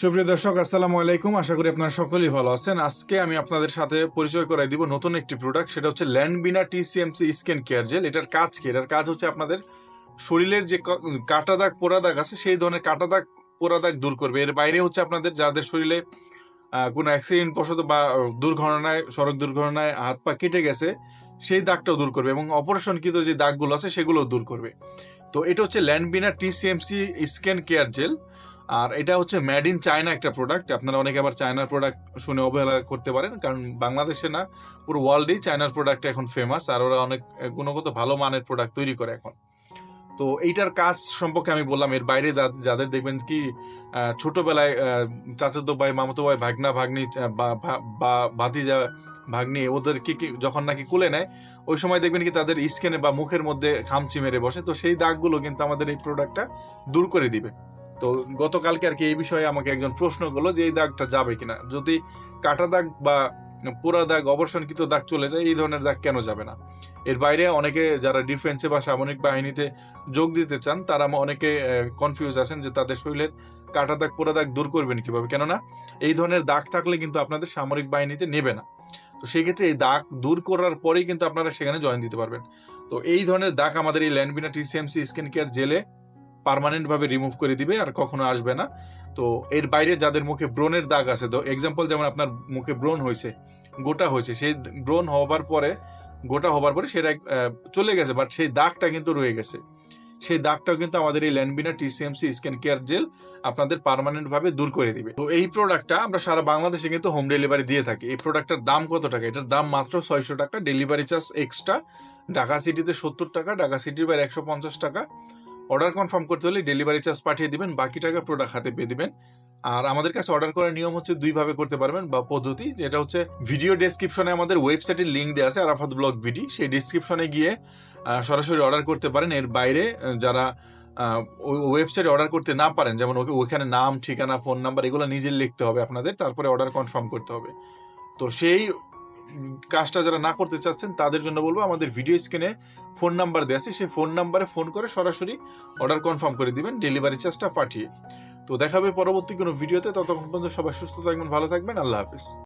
সুপ্রিয় দর্শক, আসসালামু আলাইকুম। আশা করি আপনারা সকলেই ভালো আছেন। আজকে আমি আপনাদের সাথে পরিচয় করাই দিব নতুন একটি প্রোডাক্ট সেটা হচ্ছে ল্যান্ডবিনা টিসিএমসি স্কিন কেয়ার জেল এটার কাজ কি? এটার কাজ হচ্ছে আপনাদের শরীরের যে কাটা দাগ, পোড়া দাগ আছে, সেই ধরনের কাটা দাগ, পোড়া দাগ দূর করবে। এর বাইরে হচ্ছে আপনাদের যাদের শরীরে কোনো অ্যাক্সিডেন্ট বশত বা দুর্ঘটনায়, সড়ক দুর্ঘটনায় হাত পা কেটে গেছে, সেই দাগটাও দূর করবে এবং অপারেশনকৃত যে দাগগুলো আছে, সেগুলোও দূর করবে। তো এটা হচ্ছে ল্যান্ডবিনা টিসিএমসি স্ক্যান কেয়ার জেল আর এটা হচ্ছে মেড ইন চায়না একটা প্রোডাক্ট আপনারা অনেকে আবার চায়নার প্রোডাক্ট শুনে অবহেলা করতে পারেন, কারণ বাংলাদেশে না, পুরো ওয়ার্ল্ডেই চায়নার প্রোডাক্ট এখন ফেমাস আর ওরা অনেক গুণগত ভালো মানের প্রোডাক্ট তৈরি করে এখন। তো এইটার কাজ সম্পর্কে আমি বললাম, এর বাইরে যাদের দেখবেন কি ছোটবেলায় চাচাতো ভাই, মামাতো ভাই, ভাগনা, ভাগ্নি বা ভাতিজা, ভাগ্নি ওদের কি কি যখন নাকি কুলে নেয়, ওই সময় দেখবেন কি তাদের স্কিনে বা মুখের মধ্যে খামচি মেরে বসে। তো সেই দাগগুলো কিন্তু আমাদের এই প্রোডাক্টটা দূর করে দিবে। তো গতকালকে আর কি এই বিষয়ে আমাকে একজন প্রশ্ন করল যে এই দাগটা যাবে কিনা? যদি কাটা দাগ বা পোড়া দাগ অবসরকৃত দাগ চলে যায়, এই ধরনের দাগ কেন যাবে না? এর বাইরে অনেকে যারা ডিফেন্সে বা সামরিক বাহিনীতে যোগ দিতে চান, তারা অনেকে কনফিউজ আছেন যে তাদের শরীরের কাটা দাগ, পোড়া দাগ দূর করবেন কীভাবে? কেননা এই ধরনের দাগ থাকলে কিন্তু আপনাদের সামরিক বাহিনীতে নেবে না। তো সেক্ষেত্রে এই দাগ দূর করার পরেই কিন্তু আপনারা সেখানে জয়েন দিতে পারবেন। তো এই ধরনের দাগ আমাদের এই ল্যান্ডবিনা টিসিএমসি স্কিন কেয়ার জেলে পার্মানেন্ট ভাবে রিমুভ করে দিবে আর কখনো আসবে না। তো এর বাইরে যাদের মুখে ব্রণের দাগ আছে, তো এক্সাম্পল যেমন আপনার মুখে ব্রণ হয়েছে, গোটা হয়েছে, সেই ব্রণ হবার পরে, গোটা হবার পরে সেটা চলে গেছে বাট সেই দাগটা কিন্তু রয়ে গেছে। সেই দাগটাও কিন্তু আমাদের এই ল্যান্ডবিনা টিসিএমসি স্ক্যান কেয়ার জেল আপনাদের পার্মানেন্ট ভাবে দূর করে দিবে। তো এই প্রোডাক্টটা আমরা সারা বাংলাদেশে কিন্তু হোম ডেলিভারি দিয়ে থাকি। এই প্রোডাক্টটার দাম কত টাকা? এটার দাম মাত্র ছয়শো টাকা ডেলিভারি চার্জ এক্সট্রা ঢাকা সিটিতে সত্তর টাকা, ঢাকা সিটির বাইরে একশো পঞ্চাশ টাকা। অর্ডার কনফার্ম করতে হলে ডেলিভারি চার্জ পাঠিয়ে দিবেন, বাকি টাকা প্রোডাক্ট হাতে পেয়ে দিবেন। আর আমাদের কাছে অর্ডার করার নিয়ম হচ্ছে দুইভাবে করতে পারবেন বা পদ্ধতি, যেটা হচ্ছে ভিডিও ডেসক্রিপশনে আমাদের ওয়েবসাইটের লিঙ্ক দেওয়া আছে, আরাফাত ব্লগ ভিডি সেই ডেসক্রিপশনে গিয়ে সরাসরি অর্ডার করতে পারেন। এর বাইরে যারা ওয়েবসাইটে অর্ডার করতে না পারেন, যেমন ওকে- ওখানে নাম, ঠিকানা ফোন নাম্বার এগুলো নিজে লিখতে হবে আপনাদের, তারপরে অর্ডার কনফার্ম করতে হবে। তো সেই কাজটা যারা না করতে চাচ্ছেন, তাদের জন্য বলব আমাদের ভিডিও স্ক্রিনে ফোন নাম্বার দেওয়া আছে। সেই ফোন নাম্বারে ফোন করে সরাসরি অর্ডার কনফার্ম করে দিবেন ডেলিভারি চার্জটা পাঠিয়ে। তো দেখাবে পরবর্তী কোনো ভিডিওতে ততক্ষণ পর্যন্ত সবাই সুস্থ থাকবেন, ভালো থাকবেন। আল্লাহ হাফিজ।